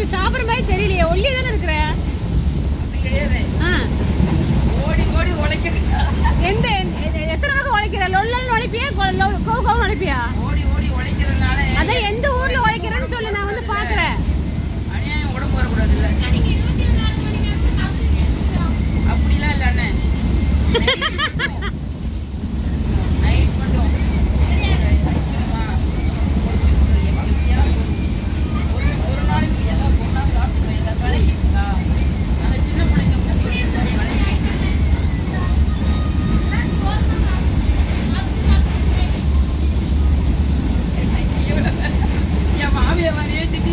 உனக்கு சாப்பிட்ற மாதிரி தெரியலையே. ஒல்லியே தானே இருக்கிற? ஓடி ஓடி உழைக்கிற எந்த எத்தனை வகை உழைக்கிற? லொல்லல் உழைப்பியா? கோ கோ உழைப்பியா? ஓடி ஓடி உழைக்கிறதுனால அதான் எந்த ஊர்ல உழைக்கிறேன்னு சொல்லி நான் வந்து பாக்குறேன் அநியாயம் உடம்பு வரக்கூடாது இல்ல அப்படிலாம் இல்லை